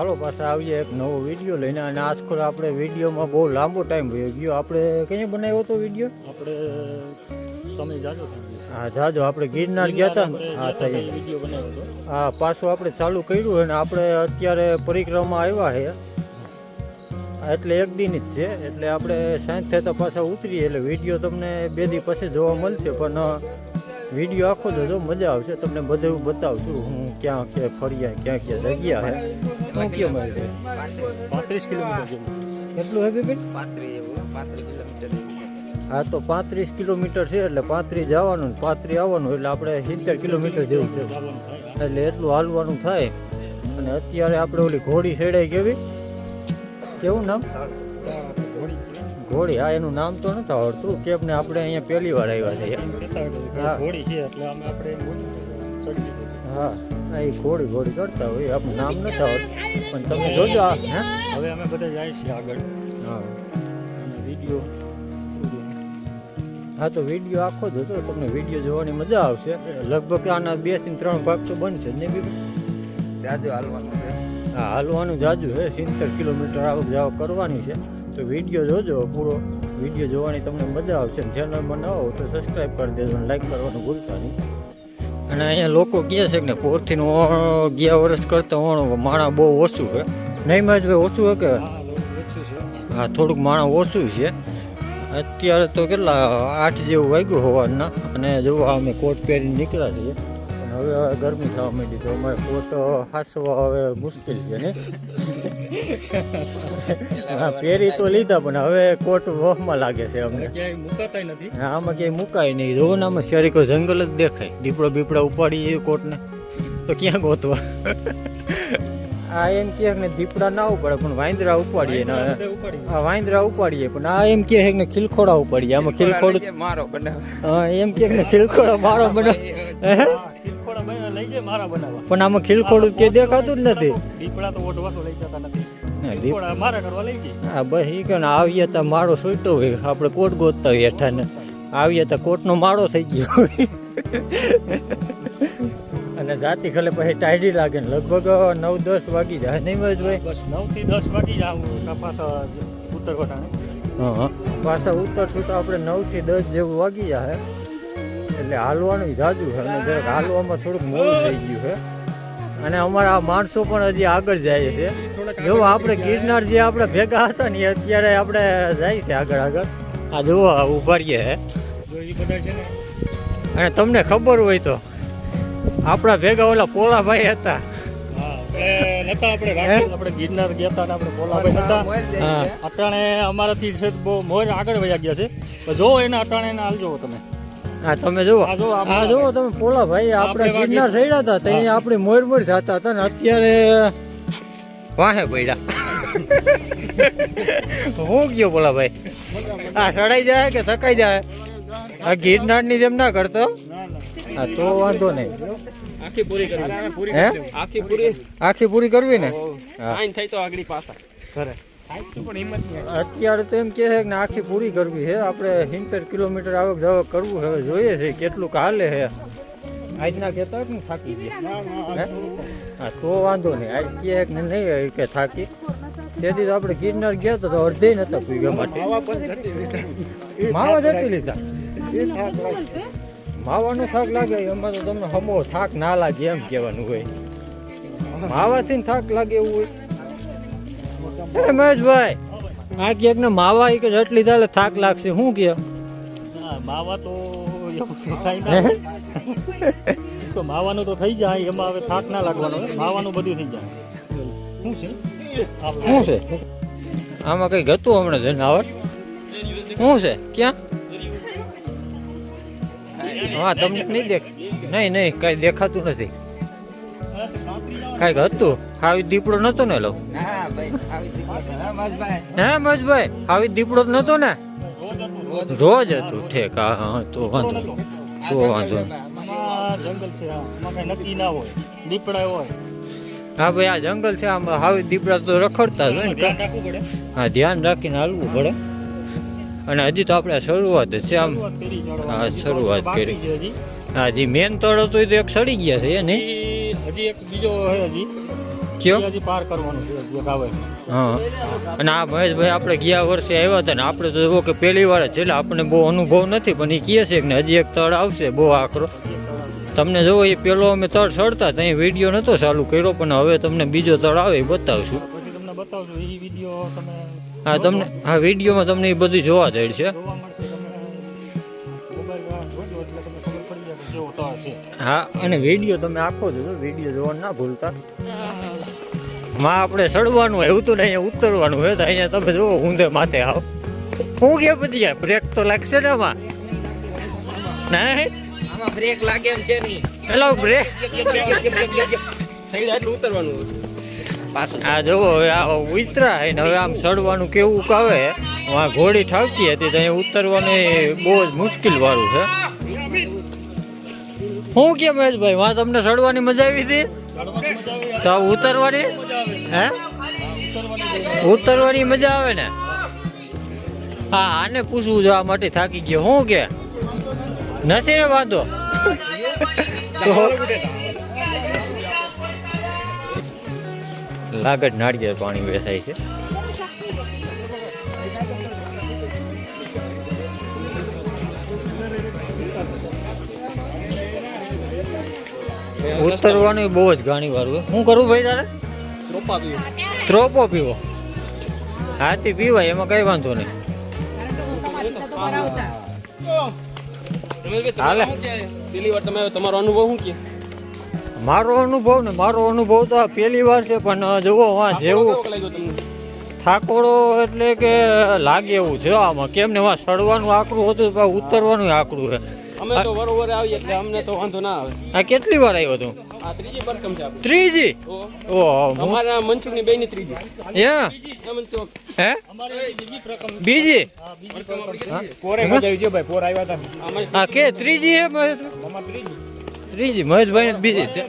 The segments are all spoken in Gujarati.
હાલો પાછા આવીએ એક નવો વીડિયો લઈને. અને આજકાલ આપણે વિડીયોમાં બહુ લાંબો ટાઈમ વયો ગયો આપણે કઈ બનાવ્યો હતો વીડિયો આપણે સમય જાજો હા જાજો. આપણે ગિરનાર ગયા હતા ને? હા થઈ હા પાછું આપણે ચાલુ કર્યું છે ને આપણે અત્યારે પરિક્રમા આવ્યા છે. એટલે એક દિન જ છે. એટલે આપણે સાંજ થતા પાછા ઉતરીએ. એટલે વીડિયો તમને બે દી પછી જોવા મળશે. પણ વીડિયો આખો જોજો મજા આવશે. તમને બધું બતાવશું. હું ક્યાં ક્યાં ફર્યા ક્યાં ક્યાં જગ્યા છે. હું પાંત્રીસ કિલોમીટર જેવું. કેટલું હે તો પાંત્રીસ કિલોમીટર છે એટલે પાંત્રીસ જવાનું પાંત્રી પાંત્રીસ આવવાનું એટલે આપણે સિત્તેર કિલોમીટર જેવું છે. એટલે એટલું હાલવાનું થાય. અને અત્યારે આપણે ઓલી ઘોડી સેડાઈ કેવી? કેવું નામ? ઘોડી. હા એનું નામ તો નથી આવડતું. કેમ ને આપણે અહીંયા પહેલી વાર આવ્યા છીએ. ઘોડી છે એટલે અમે આપણે હા. હા, એ ઘોડી ઘોડી કરતા હોય આપણું નામ નથી આવતું. પણ તમે જોજો હે? હવે અમે બધા જાય છીએ આગળ. હા. વીડિયો હા તો વીડિયો આખો જોજો તમને વીડિયો જોવાની મજા આવશે. લગભગ આના બેથી ત્રણ ભાગ તો બનશે જ ને બી જાજુ હાલવાનું છે. હા હાલવાનું જાજુ છે. સિત્તેર કિલોમીટર આવક જાવક કરવાની છે. તો વીડિયો જોજો પૂરો. વીડિયો જોવાની તમને મજા આવશે. ચેનલમાં ન આવો તો સબસ્ક્રાઈબ કરી દેજો અને લાઈક કરવાનું ભૂલતા નહીં. અને અહીંયા લોકો કહે છે કે ઓણ ગયા વર્ષ કરતાં ઓણ માણા બહુ ઓછું છે. નહીં માં જ ઓછું છે કે? હા થોડુંક માણા ઓછું છે. અત્યારે તો કેટલા આઠ જેવું વાગ્યું હોવાના અને જોવા અમે કોટ પહેરીને નીકળ્યા છીએ. અને હવે ગરમી થવા માંડી તો અમારે કોટ હાસવા હવે મુશ્કેલ છે ને? હા પહેરી તો લીધા પણ હવે કોટ વહમાં લાગે છે અમને. ક્યાંય મુકાતા નથી. હા, આમાં ક્યાંય મુકાય નહીં. જોવો ને આમાં શેરીકો જંગલ જ દેખાય. દીપડો બીપડા ઉપાડી એ કોટને. તો ક્યાં ગોતવા? આ એમ કહે ને દીપડા ના ઉપાડે પણ વાંદરા ઉપાડીએ ને આ વાંદરા ઉપાડીએ પણ આ એમ કહે ને ખીલખોડા ઉપાડીએ. આમાં ખિલખોડ મારો બનાવ. હા એમ કહે ને ખીલખોડા મારો બને હે? હા, ખીલખોડા જાય મારા બનાવવા. પણ આમાં ખીલખોડું કે દેખાતું જ નથી. દીપડા તો ઓઢવા તો લઈ જતા નથી. ના, મારા કરવા લઈ ગઈ. હા બસ એ કે ને આવીએ તો માળો છૂટો હોય આપણે કોટ ગોતતા હોય આવીએ તો કોટનો માળો થઈ ગયો અને જાતિ ખલે પછી ટાઈડી લાગે ને. લગભગ નવ દસ વાગી જાય. નહીં ભાઈ બસ નવથી દસ વાગી જાય પાછા ઉત્તર કોટાને હા પાછા ઉતરશું તો આપણે નવથી દસ જેવું વાગી જાય. એટલે હાલવાનું જાજુ છે. અને જરાક હાલવામાં થોડુંક મોડું થઈ ગયું છે. અને અમારા આ માણસો પણ હજી આગળ જાય છે. જો આપણે ગિરનાર જે આપણે ભેગા હતા ને એ અત્યારે આપણે જાય છે આગળ આગળ. આ જુઓ ઊભા રહીએ છે. અને તમને ખબર હોય તો આપણા ભેગા ઓલા પોલાભાઈ હતા. અટાણે અમારાથી બહુ મોર આગળ વયા ગયા છે. જો એના અટાણે હાલ હાલજો તમે. હા તમે જુઓ. આ જુઓ, આ આ જુઓ તમે પોલાભાઈ આપણે આપણે ગિરનાર ચડ્યા હતા ત્યાં આપણે મોર મોર જતા હતા ને અત્યારે વાહે પડ્યા. હું ગયો પોલાભાઈ આ સડાઈ જાય કે થકાઈ જાય? આ ગિરનારની જેમ ના કરતો? હા તો વાંધો નહીં. આખી પૂરી કરવી. હે? આખી પૂરી. આખી પૂરી કરવી ને? હા. થઈ તો આગળ પાછા. ઘરે અત્યારે તો એમ કે છે કે આખી પૂરી કરવી છે. આપણે સિત્તેર કિલોમીટર આવક જાવક કરવું હવે જોઈએ છે કેટલું હાલે છે. આજના કહેતા હોય ને થાકી ગયા. હે? તો વાંધો નહીં. આજ કહે કે નહીં કે થાકી. તેથી તો આપણે ગિરનાર ગયા તો અડધે નતા પૂગ્યા માટે. માવા જતી લીધા. માવાનો થાક લાગે એમાં તો તમને હમો થાક ના લાગે એમ કહેવાનું હોય. માવાથી ને થાક લાગે એવું હોય. હે મહેશભાઈ આ ક્યાંક ને માવા એક કે જટ લીધા એટલે થાક લાગશે શું કે માવા તો એવું થાય ના. તો માવાનું તો થઈ જાય એમાં હવે થાક ના લાગવાનો માવાનું બધું થઈ જાય. શું છે? શું છે? આમાં કઈ હતું હમણાં જનાવર શું છે? ક્યાં? હા તમને નહીં દેખ નહીં નહીં કઈ દેખાતું નથી. કાંઈક હતું? હાવી દીપડો નતો ને લો. ના આવી રીતે હા મજભાઈ હે મજભાઈ હાવી દીપડો નતો ને? રોજ હતું ઠેક. હા હા તો વાંધો તો વાંધો જંગલ છે આમાં. કઈ ના હોય. દીપડા હોય. હા ભાઈ આ જંગલ છે આમ હાવી દીપડા તો રખડતા જ હોય ને ધ્યાન રાખવું પડે. હા ધ્યાન રાખીને હાલવું પડે. અને હજી તો આપણે શરૂઆત જ છે આમ. શરૂઆત કરી ચડવાની. હા, શરૂઆત કરી. હા જે મેન તળ હતો એ તો એક સડી ગયા છે એ નહીં? હજી એક બીજો હજી. કયો? હજી પાર કરવાનું છે જે આવે હા. અને આ મહેશભાઈ આપણે ગયા વર્ષે આવ્યા હતા ને આપણે તો એવો કે પહેલી વાર જ એટલે આપણને બહુ અનુભવ નથી પણ એ કહે છે કે હજી એક તળ આવશે બહુ આકરો. તમને જોવો એ પેલો અમે તળ ચડતા ત્યાં વીડિયો નહોતો ચાલુ કર્યો પણ હવે તમને બીજો તળ આવે એ બતાવશું. પછી તમને બતાવજો એ વીડિયો તમે હા તમને આ વિડીયોમાં તમને એ બધું જોવા જાય છે હા અને વીડિયો તમે આખો જોજો વીડિયો જોવાનું ના ભૂલતા. માં આપણે ચડવાનું એવું તો અહીંયા ઉતરવાનું હોય તો અહીંયા તમે જુઓ ઊંધે માથે આવ. હું કે બધી બ્રેક તો લાગશે ને આમાં? ના આમાં બ્રેક લાગે એમ છે નહીં. પેલો બ્રેક સાઈડ આટલું ઉતરવાનું પાછું આ જુઓ હવે આ ઉતરા ને હવે આમ ચડવાનું કેવું કાવે આ ઘોડી ઠાવતી હતી તો અહીંયા ઉતરવાનું બહુ જ મુશ્કેલ વાળું છે. હું કે મહેશભાઈ વાં તમને સડવાની મજા આવી હતી? તો ઉતરવાની? હે? ઉતરવાની મજા આવે ને? હા, આને પૂછવું જો આ માટે થાકી ગયો. હું કે? નથી ને વાંધો? લાગટ નાળિયેર પાણી વેસાય છે. ઉતરવાનું બહુ જ ઘણી વાર હોય. શું કરવું ભાઈ તારે? ત્રોપો પીવો. હાથી પીવાય એમાં કઈ વાંધો નહીં. હાલે. પેલી વાર તમે તમારો અનુભવ શું કે? મારો અનુભવ ને મારો અનુભવ તો આ પહેલી વાર છે પણ જુઓ વાં જેવું થાકોડો એટલે કે લાગે એવું છે આમાં. કેમ ને વાં સડવાનું આકરું હતું ઉતરવાનું આકરું છે. અમે તો વરોવરે આવીએ એટલે અમને તો વાંધો ના આવે. આ કેટલી વાર આવ્યો તું આ ત્રીજી પરકમ છે ત્રીજી? ઓ અમારા મનસુખની ત્રીજી. યા? હે? અમારે બીજી પોરે મજા આવી ભાઈ કોર આવ્યા હતા હા કે ત્રીજી હે મહેશ? ત્રીજી. ત્રીજી મહેશભાઈ ને બીજી છે.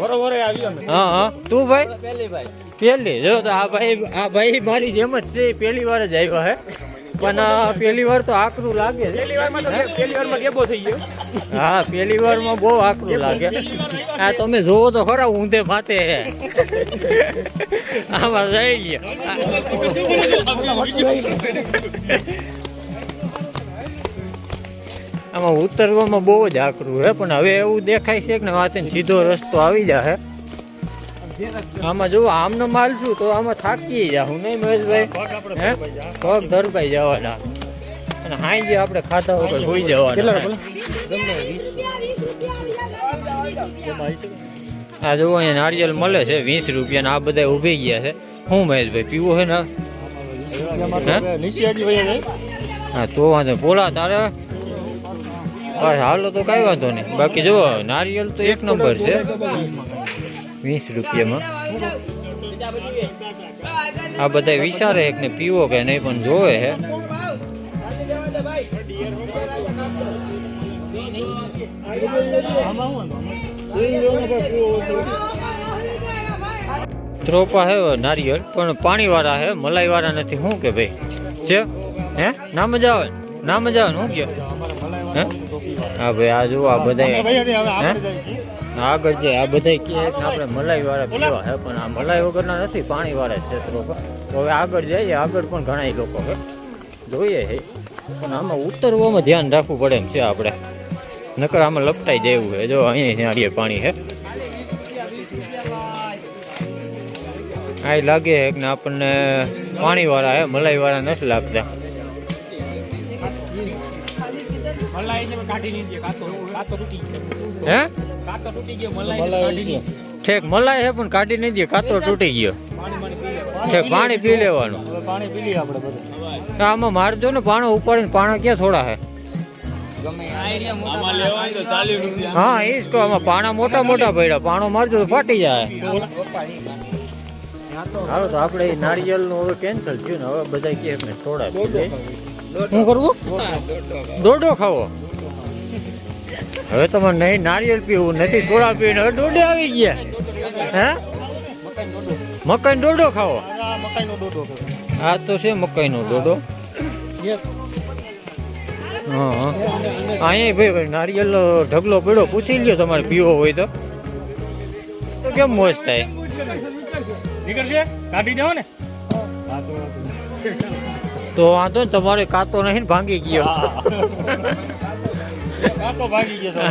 વરોવરે આવી અમે હા હા. તું ભાઈ? પહેલી ભાઈ. પહેલી જો તો આ ભાઈ આ ભાઈ મારી જેમ જ છે પહેલી વાર જ આવ્યો હે. પણ પેલી પહેલી વાર તો આકરું લાગે છે. પહેલી વારમાં તો પહેલી વારમાં થઈ ગયો? હા પહેલી વારમાં બહુ આકરું લાગે. આ તમે જોવો તો ખરા ઊંધે ફાતે. આમાં જઈ ગયા. આમાં ઉતરવામાં બહુ જ આકરું હે પણ હવે એવું દેખાય છે કે વાતે સીધો રસ્તો આવી જાય આમાં જો આમનો માલ છું તો આમાં થાકી જાઉં નહીં મહેશભાઈ. પગ. ધરપાઈ જવાના. અને હાઈ આપણે ખાતા વગર હોઈ જવાના. આ જો અહીંયા નારિયેલ મળે છે વીસ રૂપિયા આ બધા ઊભી ગયા છે. હું મહેશભાઈ પીવો છે ને? હા તો વાંધો બોલા તારે. હાલો તો કાંઈ વાંધો નહીં. બાકી જો નારિયેલ તો એક નંબર છે. વીસ રૂપિયામાં. આ બધા વિચારે એક ને પીવો કે નહીં પણ જોવે હે ત્રોપા હે નારિયેળ પણ પાણીવાળા હે મલાઈવાળા નથી. શું કે ભાઈ? છે હે? ના મજા આવે? ના મજા આવે શું કે? હે? હા ભાઈ આ જુઓ આ બધા આગળ છે આગળ જે આ બધા કહે કે આપણે મલાઈ વાળા પીવા હે પણ આ મલાઈ વગરના નથી પાણી વાળા છે તો હવે આગળ જઈએ આગળ પણ ઘણા લોકો છે. જોઈએ છે પણ આમાં ઉતરવામાં ધ્યાન રાખવું પડે એમ છે આપણે. નકર આમાં લપટાઈ જાય એવું છે જો અહીંયા નાળિયેર પાણી છે આ લાગે છે કે આપણને પાણી વાળા હે મલાઈ વાળા નથી લાગતા હે? કાતો તૂટી ગયો મલાઈ ઠેક મલાઈ છે પણ કાઢી નહીં દે કાતો તૂટી ગયો. પાણી પાણી પી ઠેક પાણી પી લેવાનું. પાણી પી લઈએ આપણે બધું. આમાં મારજો ને પાણો ઉપાડીને પાણા ક્યાં થોડા હે? આમાં લેવાય તો હા એ જ કહો આમાં પાણા મોટા મોટા પડ્યા. પાણો મારજો તો ફાટી જાય. હાલો તો આપણે હવે કેન્સલ થયું ને હવે બધા કે થોડા શું કરવું? દોડો ખાવો? હવે તમારે નહીં નારિયેળ પીવું નથી સોડા પીને હવે ડોડે આવી ગયા. હે? મકાઈ દોડો ખાવો. આ ડોડો તો છે મકાઈનો દોડો હા હા. અહીંયા ભાઈ ભાઈ નારિયેલ ઢગલો પડ્યો પૂછી લ્યો તમારે પીવો હોય તો. તો કેમ મોજ થાય? નીકળશે? કાઢી દેવો ને. તો તો વાંધો ને તમારે કાતો નહીં ભાંગી ગયો. તો.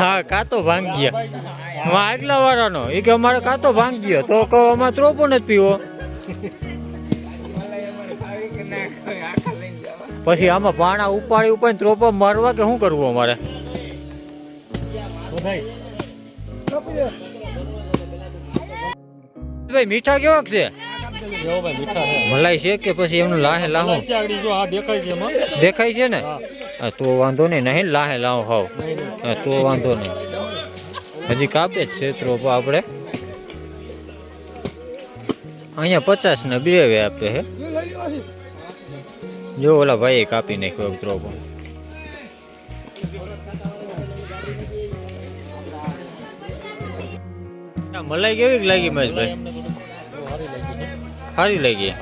હા કાતો ભાંગી ગયો. આગલા વાળાનો? એ કે અમારે કાતો ભાંગી ગયો. તો કહો અમારે ત્રોપો નથી પીવો. પછી આમાં પાણા ઉપાડી ઉપાડી ત્રોપો મારવા કે શું કરવું અમારે? ભાઈ. મીઠા કેવા છે? મલાઈ છે? કે પછી એમનું લાહે લાહો? દેખાય છે ને? તો વાંધો નહીં નહીં, લાહે લાવો હાવ. તો વાંધો નહીં. હજી કાપે જ ત્રોપા આપણે. અહીંયા પચાસ ને બ્રેવે આપે હે. જો ઓલા ભાઈએ કાપી નાખ્યો ઉતરો ત્રોપો. મલાઈ કેવી લાગી મહેશભાઈ? સારી લાગી.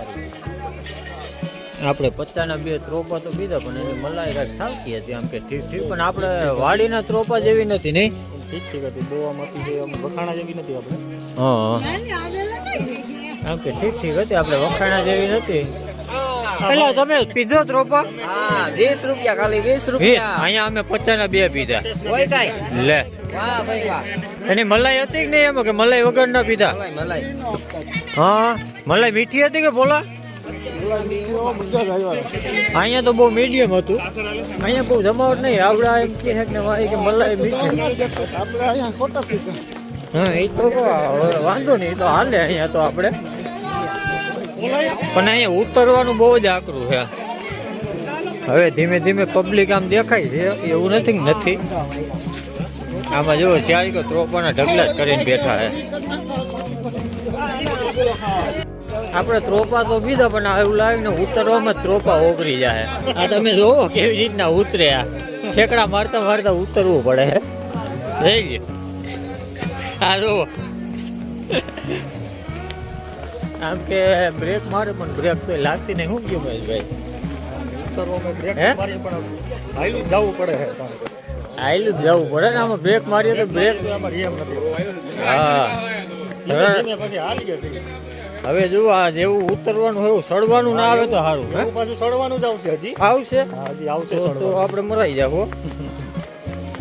આપણે પચાના બે ત્રોપા તો બીજા પણ એની મલાઈ કાંઈક થાવતી હતી આમ કે ઠીક ઠીક પણ આપણે વાડીના ત્રોપા જેવી નથી નહીં? ઠીક ઠીક હતી બહુ આમ હતી જે આમ વખાણા જેવી નથી આપણે. હા આમ કે ઠીક ઠીક હતી આપણે વખાણા જેવી નથી. પેલા તમે પીધો ત્રોપા? હા વીસ રૂપિયા ખાલી વીસ. રૂપિયા. અહીંયા અમે પચાના બે પીધા. હોય કાંઈ? લે. વાહ ભાઈ વાહ. એની મલાઈ હતી કે નહીં એમાં કે મલાઈ વગર ના પીધા? મલાઈ મલાઈ. હા મલાઈ મીઠી હતી કે બોલા અહીંયા તો બહુ મીડિયમ હતું. અહીંયા બહુ જમાવટ નહીં. આવડા એમ કે છે કે મારે કે મલાઈ મીઠી. હા, એ તો વાંધો નહીં. તો હાલે અહીંયા તો આપણે. પણ અહીંયા ઉતરવાનું બહુ જ આકરું છે. હવે ધીમે ધીમે પબ્લિક આમ દેખાય છે. એવું નથી નથી. આમાં જુઓ ચારી ત્રોપાના ઢગલા જ કરીને બેઠા છે. આપણે ત્રોપા તો બીજા પણ એવું લાગે ને ઉતરવામાં ત્રોપા ઓગળી જાય. આ તમે જોવો કેવી રીતના ઉતરે આ. ઠેકડા મારતા મારતા ઉતરવું પડે. થઈ ગયું. આ જોવો. આમ કે બ્રેક મારે પણ બ્રેક તો લાગતી નહીં. શું ગયું મહેશભાઈ? ઉતરવામાં બ્રેક મારીએ હાઈલું જવું પડે જવું ને આમાં બ્રેક મારીએ તો બ્રેક હા. હવે જો આ જેવું ઉતરવાનું હોય એવું સડવાનું ના આવે તો સારું. હે? પાછું સડવાનું જ આવશે હજી. આવશે? હજી આવશે તો આપણે મરાઈ જાવ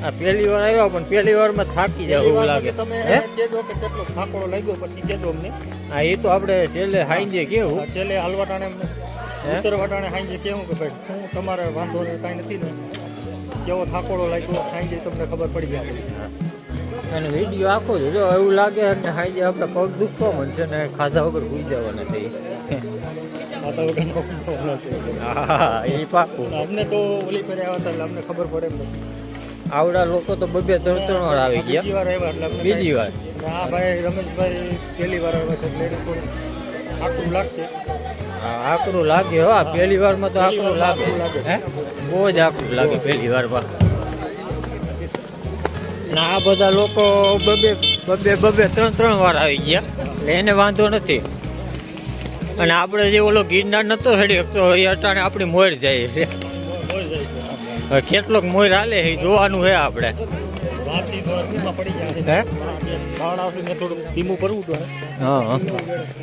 આ પહેલી વાર આવ્યા પણ પહેલી વારમાં થાકી જાવ એવું લાગે. તમે હે? કહેજો કે કેટલો થાકોડો લાગ્યો પછી કહેજો અમને. હા એ તો આપણે છેલ્લે હાઈજે કેવું? છેલ્લે હાલવાટાણે ઉતરવાટાણે અમને હે? ઉત્તર વટાણે હાંજે કેવું કે ભાઈ હું તમારે વાંધો કાંઈ નથી ને. કેવો થાકોડો લાગ્યો હાંજે તમને ખબર પડી જાય. અને વીડિયો આખો જો એવું લાગે કે હાઈજે આપણે પગ દુખવા મળશે ને ખાધા વગર ભૂઈ જવાના થઈ હા એ પાકું. અમને તો ઓલી ફેરે એટલે અમને ખબર પડે એમ આવડા લોકો તો બબે ત્રણ ત્રણ વાર આવી બીજી ગયા વાર આવ્યા એટલે બીજી વાર. હા ભાઈ રમેશભાઈ પહેલી વાર આવ્યા છે એટલે આકરું લાગશે. આકરું લાગે. હો પહેલી વારમાં તો આકરું લાગે. હે? બહુ જ આકરું લાગે પહેલી વારમાં. ના આ બધા લોકો બબે બબે બબે ત્રણ ત્રણ વાર આવી ગયા. એટલે એને વાંધો નથી. અને આપણે જે ઓલો ગિરનાર નતો હેડી તો એ અટાણે આપણી મોર જાય છે. કેટલોક મોર હાલે એ જોવાનું છે આપણે.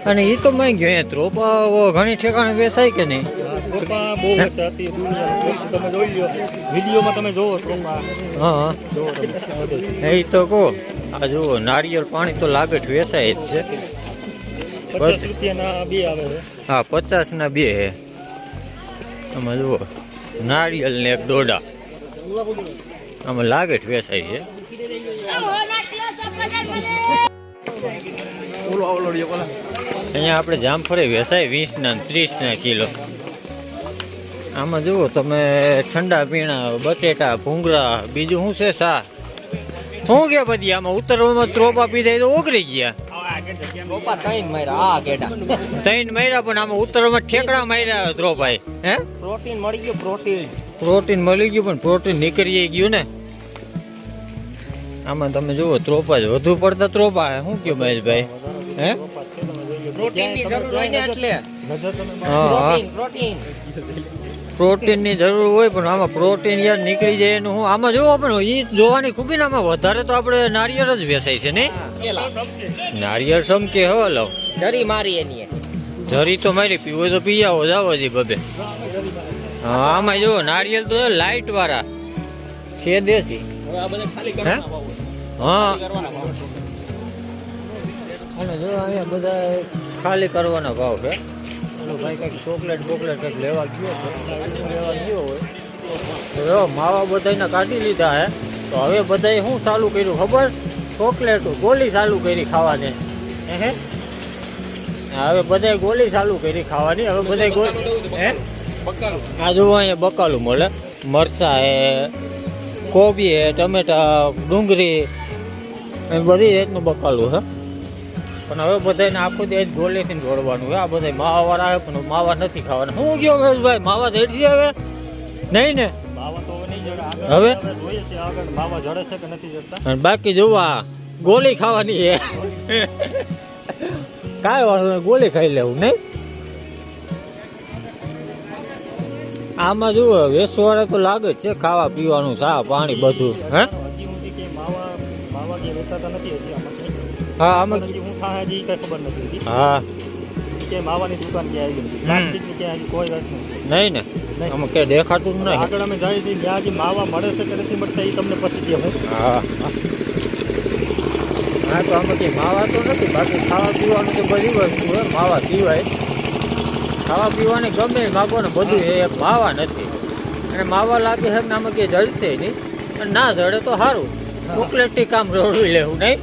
અને એ તો મેં ગયો ત્રોપા ઘણી ઠેકાણે બેસાય કે નહીં? ટ્રોપા બહુ વર્ષ હતી. દુનિયા તમે જોઈ લો વિડીયોમાં તમે જોવો ટ્રોપા હા એ તો કહો. આ જુઓ નારિયેળ પાણી તો લાગટ વેસાય જ છે. પચાસ રૂપિયાના બે આવે છે. હા પચાસ ના બે હે. આમાં જુઓ નારિયેળ ને એક દોડા. આમાં લાગટ વેસાય છે. અહીંયા આપણે જામફળી વેસાય વીસ ના ત્રીસ ના કિલો. આમાં જુઓ તમે ઠંડા પીણા બટેટા ભૂંગળા બીજું શું છે સા શું કે બધી આમાં ઉતરવામાં ત્રોપા પીધા તો ઓગળી ગયા. ત્રણ માર્યા પણ આમાં ઉત્તરમાં ઠેકડા માર્યા ત્રોપાઈ હે? પ્રોટીન મળી ગયું પ્રોટીન. પ્રોટીન મળી ગયું પણ પ્રોટીન નીકળી ગયું ને. આમાં તમે જુઓ ત્રોપા જ વધુ પડતા ત્રોપા. શું કયો મહેશભાઈ હે? પ્રોટીનની જરૂર હોય ને એટલે. નજર તમે હા હા. Protein protein. જરૂર હોય પણ આમાં પ્રોટીન યાર નીકળી જાય એનું હું આમાં જોવો પણ એ જોવાની ખૂબી આમાં વધારે તો આપણે નારિયેળ જ વેસાય છે ને? નારિયેળ સમકે હો લો જરી મારી એની જરી તો મારી પીવો તો પી આવો જાવો જી બબે. હા આમાં જો નારિયેળ તો લાઈટ વાળા છે દેશી. હવે આ બધા ખાલી કરવાના ભાવ હોય. હા. અને જો અહીંયા બધા ખાલી કરવાના ભાવ છે. ઓલો ભાઈ કંઈક ચોકલેટ બોકલેટ કંઈક લેવા ગયો લેવા ગયો હોય. તો જો માવા બધાને કાઢી લીધા હે. તો હવે બધાએ શું ચાલુ કર્યું ખબર? ચોકલેટ ગોલી ચાલુ કરી ખાવાની. હે હવે બધાએ ગોલી ચાલુ કરી ખાવાની. હવે બધાએ ગોલી હે? આ જુઓ અહીંયા બકાલું મળે. મરચા હે કોબી હે ટમેટા ડુંગળી બધી રીતનું બકાલું છે પણ હવે બધાને આખું દે ગોલીથી દોડવાનું જોડવાનું આ બધા માવાવાળા આવે પણ માવા નથી ખાવાના. હું ગયો ભાઈ માવા જડશે હવે? નહીં ને? હવે માવા જડે છે કે નથી જડતા. બાકી જોવા ગોળી ખાવાની છે. કાંઈ વાંધો ગોળી ખાઈ લેવું નહીં? આમાં જુઓ વેસવાળા તો લાગે જ છે ખાવા પીવાનું ચા પાણી બધું હે? માવા માવા જે નથી. હા આમાં હું થાય હજી કઈ ખબર નથી હા. કે માવાની દુકાન કે આવી ગઈ? પ્લાસ્ટિકની કે હજી કોઈ વાત નહીં નહીં ને. અમે કે દેખાતું નહીં. આગળ અમે જઈએ છીએ ત્યાં હજી માવા મળે છે કે નથી મળતા એ તમને પછી કહે. હું. હા હા તો આમાં કંઈ માવા તો નથી. બાકી ખાવા પીવાનું તો બધી વસ્તુ હોય માવા પીવાય. ખાવા પીવાની ગમે માગો ને બધું એ માવા નથી. અને માવા લાગે છે કે આમાં કંઈ જળશે નહીં. ના જડે તો સારું. ચોકલેટથી કામ રોડવી લેવું નહીં.